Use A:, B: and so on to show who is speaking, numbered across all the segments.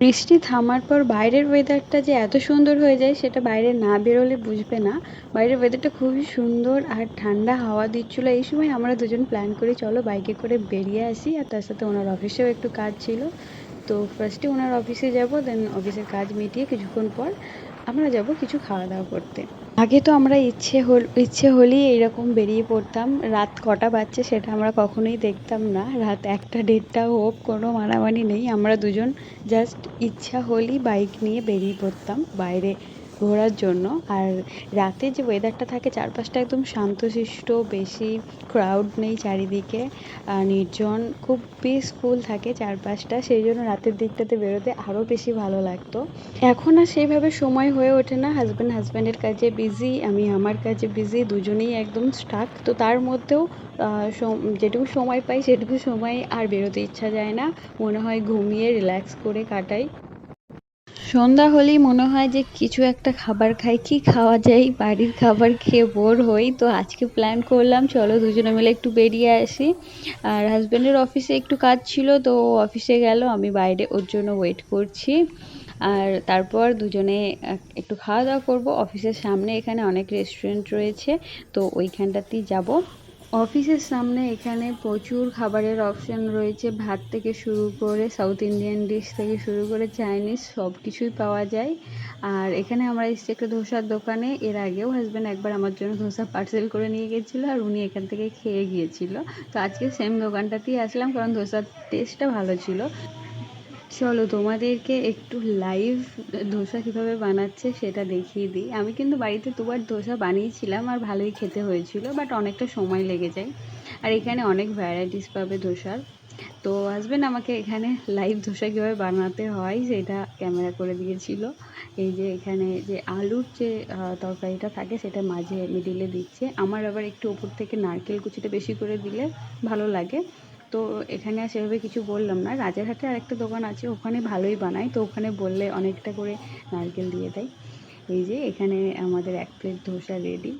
A: বৃষ্টি থামার পর বাইরের ওয়েদারটা যে এত সুন্দর হয়ে যায়, সেটা বাইরে না বেরোলে বুঝবে না। বাইরের ওয়েদারটা খুবই সুন্দর আর ঠান্ডা হাওয়া দিচ্ছিল। এই সময় আমরা দুজন প্ল্যান করি, চলো বাইকে করে বেরিয়ে আসি। আর তার সাথে ওনার অফিসেও একটু কাজ ছিল। তো ফার্স্টে ওনার অফিসে যাব দেন অফিসের কাজ মিটিয়ে কিছুক্ষণ পর আমরা যাব কিছু খাওয়া দাওয়া করতে। আগে তো আমরা ইচ্ছে হল, ইচ্ছে হলেই এইরকম বেরিয়ে পড়তাম। রাত কটা বাজছে সেটা আমরা কখনোই দেখতাম না। রাত একটা, দেড়টা হোক, কোনো মানামানি নেই। আমরা দুজন জাস্ট ইচ্ছা হলেই বাইক নিয়ে বেরিয়ে পড়তাম। বাইরে ঘোরার জন্য। আর রাতে যে ওয়েদারটা থাকে, চারপাশটা একদম শান্তশিষ্ট, বেশি ক্রাউড নেই চারিদিকে। নির্জন, খুব পিসফুল থাকে চারপাশটা। সেই জন্য রাতের দিকটাতে বেরোতে আরও বেশি ভালো লাগতো। এখন আর সেইভাবে সময় হয়ে ওঠে না। হাজব্যান্ড হাজব্যান্ডের কাজে বিজি আমি আমার কাজে বিজি দুজনেই একদম স্টাক তো তার মধ্যেও যেটুকু সময় পাই, সেটুকু সময় আর বেরোতে ইচ্ছা যায় না। মনে হয় ঘুমিয়ে রিল্যাক্স করে কাটাই। সন্ধ্যা হলেই মনে হয় যে কিছু একটা খাবার খাই, কি খাওয়া যায়, বাড়ির খাবার খেয়ে বোর হই। তো আজকে প্ল্যান করলাম, চলো দুজনে মিলে একটু বেরিয়ে আসি। আর হাজব্যান্ডের অফিসে একটু কাজ ছিল, তো অফিসে গেল, আমি বাইরে ওর জন্য ওয়েট করছি। আর তারপর দুজনে একটু খাওয়া দাওয়া করব। অফিসের সামনে এখানে অনেক রেস্টুরেন্ট রয়েছে, তো ওইখানটাতেই যাব। অফিসের সামনে এখানে প্রচুর খাবারের অপশন রয়েছে। ভাত থেকে শুরু করে সাউথ ইন্ডিয়ান ডিশ থেকে শুরু করে চাইনিজ সব কিছুই পাওয়া যায়। আর এখানে আমরা এসেছি একটা ধোসার দোকানে। এর আগেও হাজব্যান্ড একবার আমার জন্য ধোসা পার্সেল করে নিয়ে গেছিল আর উনি এখান থেকে খেয়ে গিয়েছিল। তো আজকে সেম দোকানটাতেই আসলাম কারণ ধোসার টেস্টটা ভালো ছিল। চলো তোমাদেরকে একটু লাইভ ধোসা কীভাবে বানাচ্ছে সেটা দেখিয়ে দিই। আমি কিন্তু বাড়িতে দুবার ধোসা বানিয়েছিলাম আর ভালোই খেতে হয়েছিল বাট অনেকটা সময় লেগে যায়। আর এখানে অনেক ভ্যারাইটিস পাবে ধোসার। তো হাজবেন্ড আমাকে এখানে লাইভ ধোসা কীভাবে বানাতে হয় সেটা ক্যামেরা করে দিয়েছিল। এই যে এখানে যে আলুর যে তরকারিটা থাকে সেটা মাঝে মিডিলে দিচ্ছে। আমার আবার একটু ওপর থেকে নারকেল কুচিটা বেশি করে দিলে ভালো লাগে। তো এখানে আর সেভাবে কিছু বললাম না। রাজারহাটে আরেকটা দোকান আছে ওখানে ভালোই বানায়। তো ওখানে বললে অনেকটা করে নারকেল দিয়ে দেয়। এই যে এখানে আমাদের এক প্লেট ধোসা রেডি।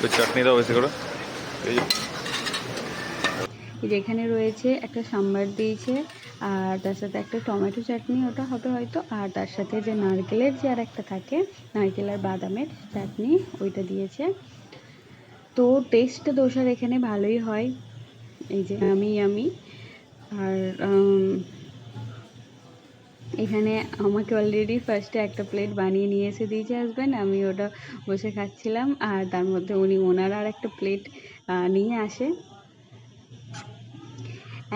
B: তো চাটনি দাও বেশি করে। এই যে।
A: এখানে রয়েছে একটা সাম্বার দিয়েছে আর তার সাথে একটা টমেটো চাটনি ওটা হবে হয়তো আর তার সাথে যে নারকেলের যে আর একটা থাকে নারকেল আর বাদামের চাটনি ওইটা দিয়েছে। তো টেস্ট দোসার এখানে ভালোই হয়। এই যে আমি আমি। আর এখানে আমাকে অলরেডি ফার্স্টে একটা প্লেট বানিয়ে নিয়ে এসে দিয়েছে হাজব্যান্ড আমি ওটা বসে খাচ্ছিলাম। আর তার মধ্যে উনি ওনার আর একটা প্লেট নিয়ে আসে।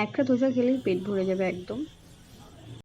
A: একটা দোসা খেলেই পেট ভরে যাবে একদম।